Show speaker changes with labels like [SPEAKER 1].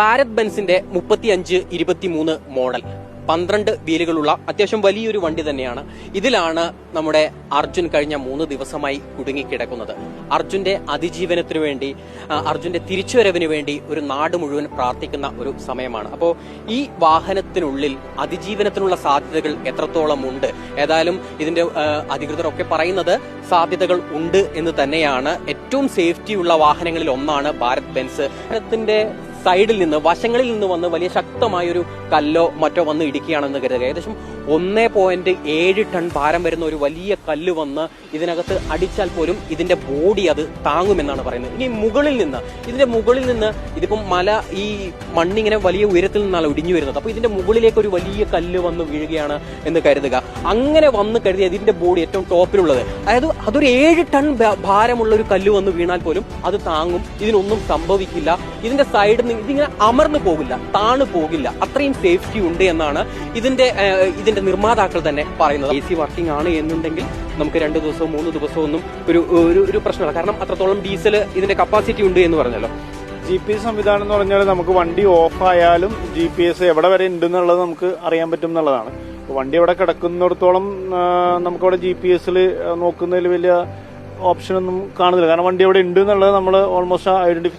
[SPEAKER 1] ഭാരത് ബെൻസിന്റെ മുപ്പത്തിയഞ്ച് ഇരുപത്തിമൂന്ന് മോഡൽ. പന്ത്രണ്ട് വീലുകളുള്ള അത്യാവശ്യം വലിയൊരു വണ്ടി തന്നെയാണ്. ഇതിലാണ് നമ്മുടെ അർജുൻ കഴിഞ്ഞ മൂന്ന് ദിവസമായി കുടുങ്ങിക്കിടക്കുന്നത്. അർജുന്റെ അതിജീവനത്തിനു വേണ്ടി അർജുന്റെ തിരിച്ചുവരവിന് വേണ്ടി ഒരു നാട് മുഴുവൻ പ്രാർത്ഥിക്കുന്ന ഒരു സമയമാണ്. അപ്പോൾ ഈ വാഹനത്തിനുള്ളിൽ അതിജീവനത്തിനുള്ള സാധ്യതകൾ എത്രത്തോളം ഉണ്ട്? ഏതായാലും ഇതിന്റെ അധികൃതർ ഒക്കെ പറയുന്നത് സാധ്യതകൾ ഉണ്ട് എന്ന് തന്നെയാണ്. ഏറ്റവും സേഫ്റ്റിയുള്ള വാഹനങ്ങളിൽ ഒന്നാണ് ഭാരത് ബെൻസ്. വാഹനത്തിന്റെ സൈഡിൽ നിന്ന് വശങ്ങളിൽ നിന്ന് വന്ന് വലിയ ശക്തമായ ഒരു കല്ലോ മറ്റോ വന്ന് ഇടിക്കുകയാണെന്ന് കരുതുക. ഏകദേശം ഒന്നേ പോയിന്റ് ഏഴ് ടൺ ഭാരം വരുന്ന ഒരു വലിയ കല്ല് വന്ന് ഇതിനകത്ത് അടിച്ചാൽ പോലും ഇതിന്റെ ബോഡി അത് താങ്ങുമെന്നാണ് പറയുന്നത്. ഇനി മുകളിൽ നിന്ന് ഇതിന്റെ മുകളിൽ നിന്ന് ഇതിപ്പം മല ഈ മണ്ണിങ്ങനെ വലിയ ഉയരത്തിൽ നിന്നാണ് ഇടിഞ്ഞു വരുന്നത്. അപ്പൊ ഇതിന്റെ മുകളിലേക്ക് ഒരു വലിയ കല്ല് വന്ന് വീഴുകയാണ് എന്ന് കരുതുക. അങ്ങനെ വന്ന് കരുതി ഇതിന്റെ ബോഡി ഏറ്റവും ടോപ്പിലുള്ളത്. അതായത് അതൊരു ഏഴ് ടൺ ഭാരമുള്ള ഒരു കല്ല് വന്ന് വീണാൽ പോലും അത് താങ്ങും. ഇതിനൊന്നും സംഭവിക്കില്ല. ഇതിന്റെ സൈഡിൽ നിന്ന് ഇതിങ്ങനെ അമർന്നു പോകില്ല താണു പോകില്ല. അത്രയും സേഫ്റ്റി ഉണ്ട് എന്നാണ് ഇതിന്റെ ഇതിന്റെ നിർമ്മാതാക്കൾ തന്നെ പറയുന്നത്. എ സി വർക്കിംഗ് ആണ് എന്നുണ്ടെങ്കിൽ നമുക്ക് രണ്ട് ദിവസവും മൂന്ന് ദിവസവും ഒന്നും ഒരു ഒരു പ്രശ്നമില്ല. കാരണം അത്രത്തോളം ഡീസൽ ഇതിന്റെ കപ്പാസിറ്റി ഉണ്ട് എന്ന് പറഞ്ഞല്ലോ.
[SPEAKER 2] ജി പി എസ് സംവിധാനം എന്ന് പറഞ്ഞാൽ നമുക്ക് വണ്ടി ഓഫ് ആയാലും ജി പി എസ് എവിടെ വരെ ഉണ്ട് എന്നുള്ളത് നമുക്ക് അറിയാൻ പറ്റും എന്നുള്ളതാണ്. വണ്ടി അവിടെ കിടക്കുന്നിടത്തോളം നമുക്കവിടെ ജി പി എസിൽ നോക്കുന്നതിൽ വലിയ ഓപ്ഷനൊന്നും കാണുന്നില്ല. കാരണം വണ്ടി അവിടെ ഉണ്ട് എന്നുള്ളത് നമ്മൾ ഓൾമോസ്റ്റ് ഐഡന്റിഫൈ